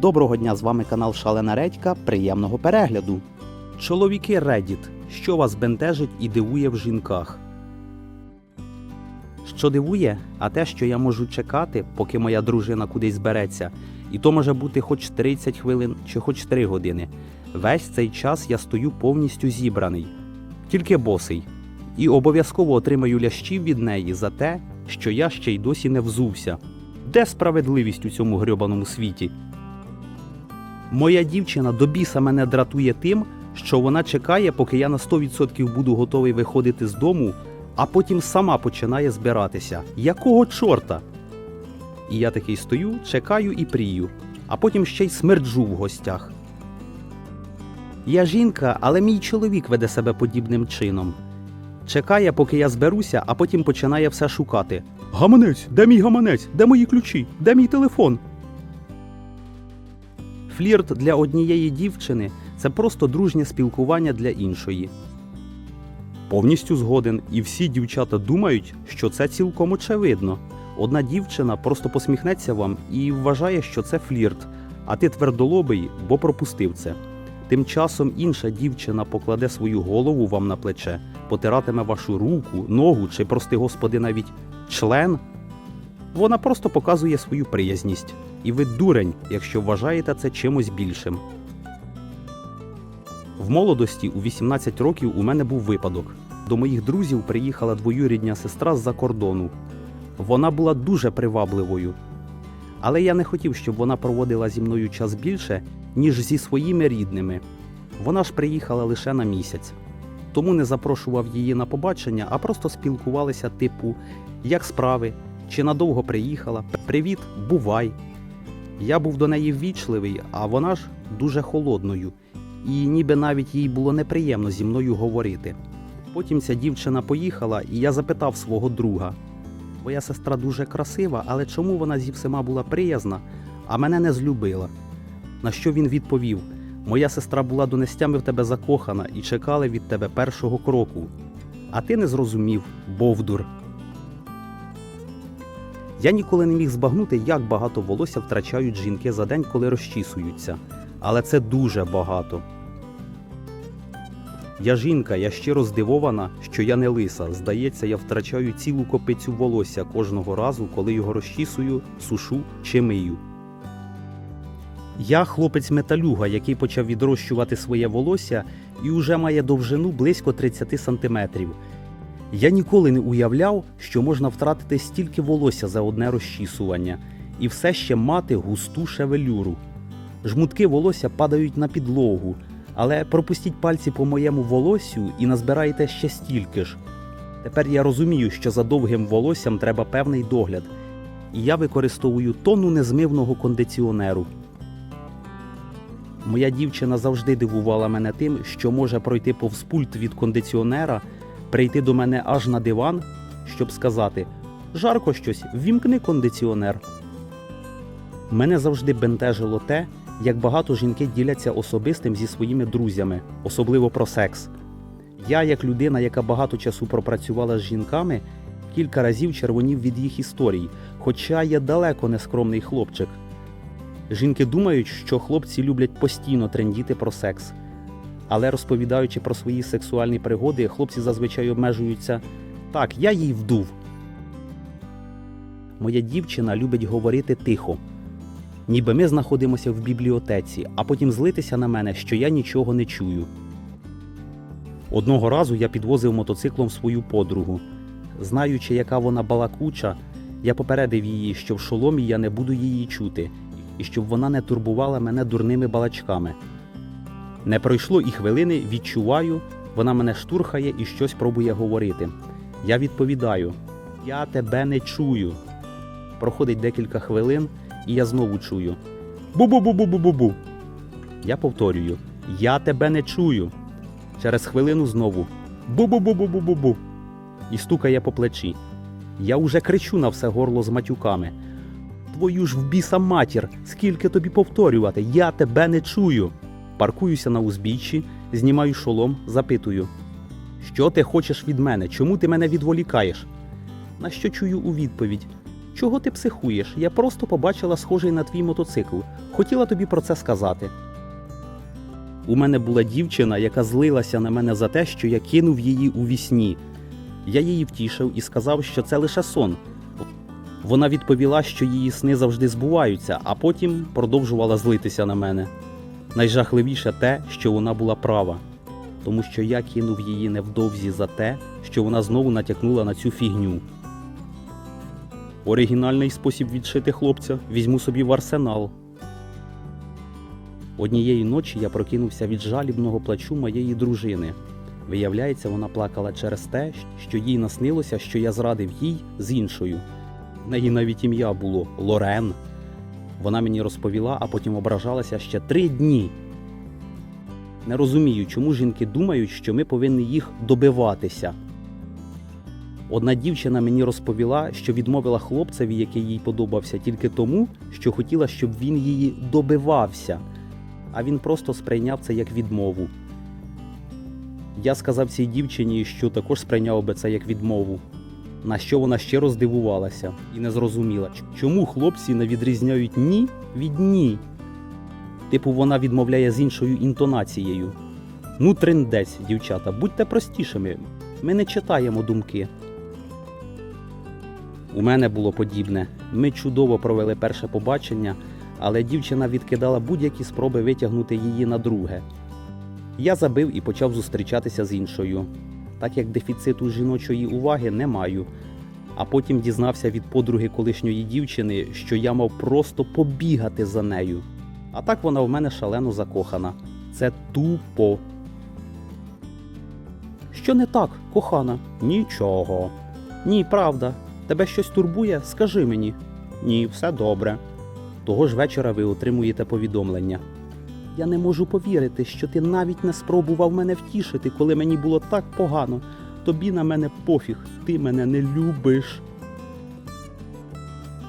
Доброго дня, з вами канал Шалена Редька. Приємного перегляду. Чоловіки Reddit. Що вас бентежить і дивує в жінках? Що дивує, а те, що я можу чекати, поки моя дружина кудись збереться, і то може бути хоч 30 хвилин чи хоч 3 години. Весь цей час я стою повністю зібраний, тільки босий, і обов'язково отримаю лящів від неї за те, що я ще й досі не взувся. Де справедливість у цьому грьобаному світі? Моя дівчина до біса мене дратує тим, що вона чекає, поки я на 100% буду готовий виходити з дому, а потім сама починає збиратися. Якого чорта? І я такий стою, чекаю і прію, а потім ще й смерджу в гостях. Я жінка, але мій чоловік веде себе подібним чином. Чекає, поки я зберуся, а потім починає все шукати. Гаманець, де мій гаманець? Де мої ключі? Де мій телефон? Флірт для однієї дівчини це просто дружнє спілкування для іншої. Повністю згоден, і всі дівчата думають, що це цілком очевидно. Одна дівчина просто посміхнеться вам і вважає, що це флірт, а ти твердолобий, бо пропустив це. Тим часом інша дівчина покладе свою голову вам на плече, потиратиме вашу руку, ногу чи, прости господи, навіть член. Вона просто показує свою приязність. І ви дурень, якщо вважаєте це чимось більшим. В молодості у 18 років у мене був випадок. До моїх друзів приїхала двоюрідня сестра з-за кордону. Вона була дуже привабливою. Але я не хотів, щоб вона проводила зі мною час більше, ніж зі своїми рідними. Вона ж приїхала лише на місяць. Тому не запрошував її на побачення, а просто спілкувалися, типу, як справи, чи надовго приїхала, привіт, бувай. Я був до неї ввічливий, а вона ж дуже холодною, і ніби навіть їй було неприємно зі мною говорити. Потім ця дівчина поїхала, і я запитав свого друга: Твоя сестра дуже красива, але чому вона зі всіма була приязна, а мене не злюбила? На що він відповів: Моя сестра була донестями в тебе закохана і чекала від тебе першого кроку. А ти не зрозумів, Бовдур. Я ніколи не міг збагнути, як багато волосся втрачають жінки за день, коли розчісуються. Але це дуже багато. Я жінка, я щиро здивована, що я не лиса. Здається, я втрачаю цілу копицю волосся кожного разу, коли його розчісую, сушу чи мию. Я хлопець металюга, який почав відрощувати своє волосся і уже має довжину близько 30 сантиметрів. Я ніколи не уявляв, що можна втратити стільки волосся за одне розчісування і все ще мати густу шевелюру. Жмутки волосся падають на підлогу, але пропустіть пальці по моєму волоссю і назбираєте ще стільки ж. Тепер я розумію, що за довгим волоссям треба певний догляд, і я використовую тонну незмивного кондиціонеру. Моя дівчина завжди дивувала мене тим, що може пройти повз пульт від кондиціонера, прийти до мене аж на диван, щоб сказати: жарко щось, ввімкни кондиціонер. Мене завжди бентежило те, як багато жінки діляться особистим зі своїми друзями, особливо про секс. Я, як людина, яка багато часу пропрацювала з жінками, кілька разів червонів від їх історій, хоча я далеко не скромний хлопчик. Жінки думають, що хлопці люблять постійно трендіти про секс. Але розповідаючи про свої сексуальні пригоди, хлопці зазвичай обмежуються так, я їй вдув. Моя дівчина любить говорити тихо, ніби ми знаходимося в бібліотеці, а потім злитися на мене, що я нічого не чую. Одного разу я підвозив мотоциклом свою подругу. Знаючи, яка вона балакуча, я попередив її, що в шоломі я не буду її чути, і щоб вона не турбувала мене дурними балачками. Не пройшло і хвилини, відчуваю, вона мене штурхає і щось пробує говорити. Я відповідаю: Я тебе не чую. Проходить декілька хвилин, і я знову чую. Бу-бу-бу-бу-бу-бу-бу. Я повторюю: Я тебе не чую. Через хвилину знову бу-бу-бу-бу-бу-бу-бу. І стукає по плечі. Я уже кричу на все горло з матюками. Твою ж в біса матір, скільки тобі повторювати, я тебе не чую. Паркуюся на узбіччі, знімаю шолом, запитую: Що ти хочеш від мене? Чому ти мене відволікаєш? На що чую у відповідь? Чого ти психуєш? Я просто побачила схожий на твій мотоцикл. Хотіла тобі про це сказати. У мене була дівчина, яка злилася на мене за те, що я кинув її у вісні. Я її втішив і сказав, що це лише сон. Вона відповіла, що її сни завжди збуваються, а потім продовжувала злитися на мене. Найжахливіше те, що вона була права, тому що я кинув її невдовзі за те, що вона знову натякнула на цю фігню. Оригінальний спосіб відшити хлопця візьму собі в арсенал. Однієї ночі я прокинувся від жалібного плачу моєї дружини. Виявляється, вона плакала через те, що їй наснилося, що я зрадив їй з іншою. В неї навіть ім'я було Лорен. Вона мені розповіла, а потім ображалася ще три дні. Не розумію, чому жінки думають, що ми повинні їх добиватися. Одна дівчина мені розповіла, що відмовила хлопцеві, який їй подобався, тільки тому, що хотіла, щоб він її добивався, а він просто сприйняв це як відмову. Я сказав цій дівчині, що також сприйняв би це як відмову. На що вона щиро здивувалася і не зрозуміла, чому хлопці не відрізняють ні від ні. Типу, вона відмовляє з іншою інтонацією. Ну, триндець, дівчата, будьте простішими. Ми не читаємо думки. У мене було подібне. Ми чудово провели перше побачення, але дівчина відкидала будь-які спроби витягнути її на друге. Я забив і почав зустрічатися з іншою, так як дефіциту жіночої уваги не маю. А потім дізнався від подруги колишньої дівчини, що я мав просто побігати за нею. А так вона в мене шалено закохана. Це тупо. Що не так, кохана? Нічого. Ні, правда. Тебе щось турбує? Скажи мені. Ні, все добре. Того ж вечора ви отримуєте повідомлення. Я не можу повірити, що ти навіть не спробував мене втішити, коли мені було так погано. Тобі на мене пофіг, ти мене не любиш.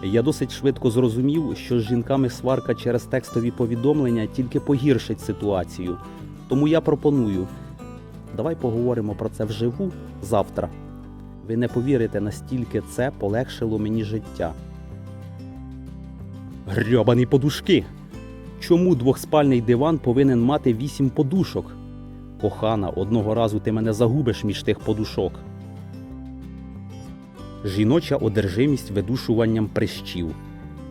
Я досить швидко зрозумів, що з жінками сварка через текстові повідомлення тільки погіршить ситуацію. Тому я пропоную. Давай поговоримо про це вживу завтра. Ви не повірите, настільки це полегшило мені життя. Грьобані подушки. Чому двохспальний диван повинен мати вісім подушок? Кохана, одного разу ти мене загубиш між тих подушок. Жіноча одержимість видушуванням прищів.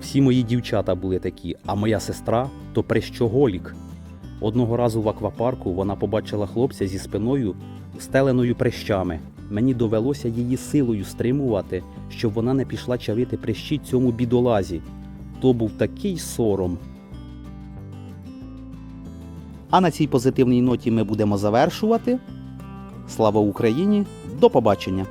Всі мої дівчата були такі, а моя сестра то прищоголік. Одного разу в аквапарку вона побачила хлопця зі спиною, стеленою прищами. Мені довелося її силою стримувати, щоб вона не пішла чавити прищі цьому бідолазі. То був такий сором. А на цій позитивній ноті ми будемо завершувати. Слава Україні! До побачення!